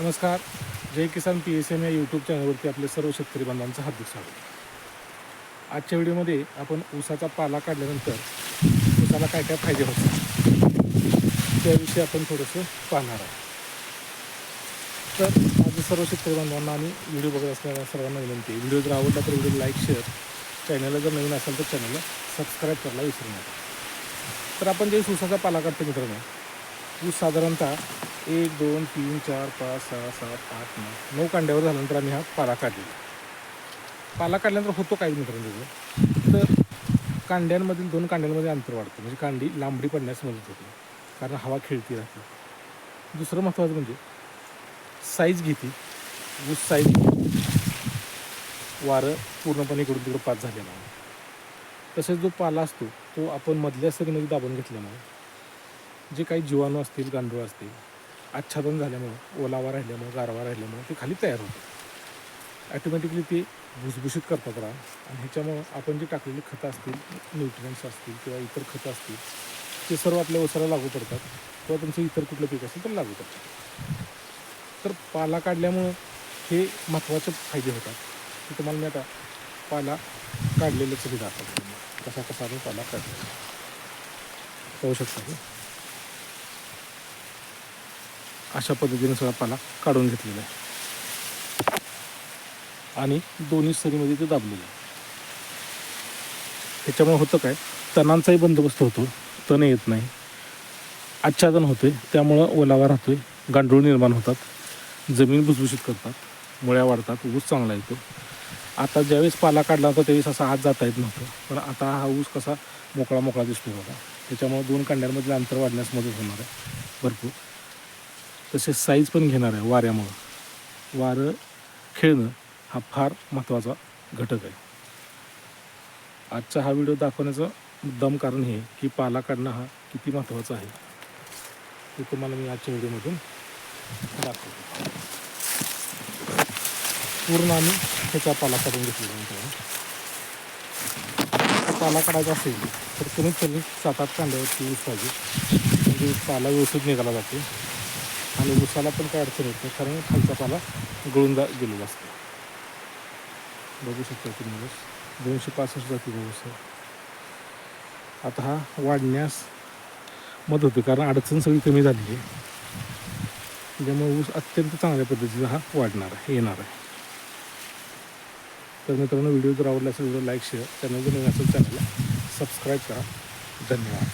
नमस्कार. Jai Kisan P S M या YouTube चॅनलवरती आपले सर्व शेतकरी बांधवांचं हार्दिक स्वागत. आजच्या व्हिडिओमध्ये आपण ऊसाचा पाला काढल्यानंतर ऊसाला काय काय फायदे होतात त्याविषयी आपण थोडंसं पाहणार आहोत. तर माझं सर्व शेतकरी बांधवांना आणि व्हिडिओ बघत असणाऱ्या सर्वांना विनंती व्हिडिओ जर आवडला तर व्हिडिओ लाईक शेअर चॅनलला जर नवीन असेल तर चॅनलला सबस्क्राईब करायला विसरू नका. तर आपण जे ऊसाचा पाला काढतो मित्रांनो ऊस साधारणतः एक दोन तीन चार पाच सहा सात आठ नऊ. नऊ कांड्यावर झाल्यानंतर आम्ही हा पाला काढलेला पाला काढल्यानंतर होतो काय मित्रांनो त्याचं तर कांड्यांमधील दोन कांड्यांमध्ये अंतर वाढतं. म्हणजे कांडी लांबडी पडण्यास मदत होते. कारण हवा खेळती राहते. दुसरं महत्त्वाचं म्हणजे साईज घेते. ऊस साईज वारं पूर्णपणे इकडून तिकडं पास झालेला आहे तसेच जो पाला असतो तो आपण मधल्या सरीमध्ये दाबून घेतल्यामुळे जे काही जीवाणू असतील गांडूळ असतील आच्छादन झाल्यामुळं ओलावा राहिल्यामुळं गारवा राहिल्यामुळं ते खाली तयार होतं. ॲटोमॅटिकली ते भुसभुशीत करतात रान आणि ह्याच्यामुळं आपण जे टाकलेली खतं असतील न्यूट्रियन्स असतील किंवा इतर खतं असतील ते सर्व आपल्या ओसाला लागू पडतात. किंवा तुमचं इतर कुठलं पीक असेल तर लागू पडतात. तर पाला काढल्यामुळं हे महत्त्वाचे फायदे होतात. तुम्हाला मी आता पाला काढलेलं तरी दाखवतो. कसा कसा आपण पाला काढलेला पाहू शकता की अशा पद्धतीने सगळा पाला काढून घेतलेला आहे. आणि दोन्ही सरीमध्ये ते दाबलेलं आहे. त्याच्यामुळे होतं काय? तणांचाही बंदोबस्त होतो. तण येत नाही. आच्छादन होते. त्यामुळं ओलावा राहतोय. गांडूळ निर्माण होतात. जमीन भुसभुशीत करतात. मुळ्या वाढतात. ऊस चांगला येतो. आता ज्यावेळेस पाला काढला होता त्यावेळेस असा आत जाता येत नव्हतं. पण आता हा ऊस कसा मोकळा मोकळा दिसतो होता त्याच्यामुळे दोन कांड्यांमधलं अंतर वाढण्यास मदत होणार आहे. भरपूर. तसेच साईज पण घेणार आहे वाऱ्यामुळं. वारं खेळणं हा फार महत्त्वाचा घटक आहे. आजचा हा व्हिडिओ दाखवण्याचं मुद्दाम कारण हे की पाला काढणं हा किती महत्त्वाचा आहे. ते तुम्हाला मी आजच्या व्हिडिओमधून दाखवतो. पूर्ण आम्ही त्याचा पाला काढून घेतलेला पाला काढायचा असेल तर कमीत कमी सात आठ कांद्यावरती पाहिजे. म्हणजे पाला व्यवस्थित निघाला जाते. आणि ऊसाला पण काय अडचण येत नाही कारण खालचा पाला गळून जा गेलेला असतो. बघू शकता तुम्ही ऊस दोनशे पासष्ट जाती ऊस आहे. आता हा वाढण्यास मदत होते कारण अडचण सगळी कमी झाली आहे. ज्यामुळे ऊस अत्यंत चांगल्या पद्धतीचा हा वाढणार आहे येणार आहे. तर मित्रांनो व्हिडिओ जर आवडला असेल तर लाईक शेअर चॅनल जर नवीन असेल चॅनलला सबस्क्राईब करा. धन्यवाद.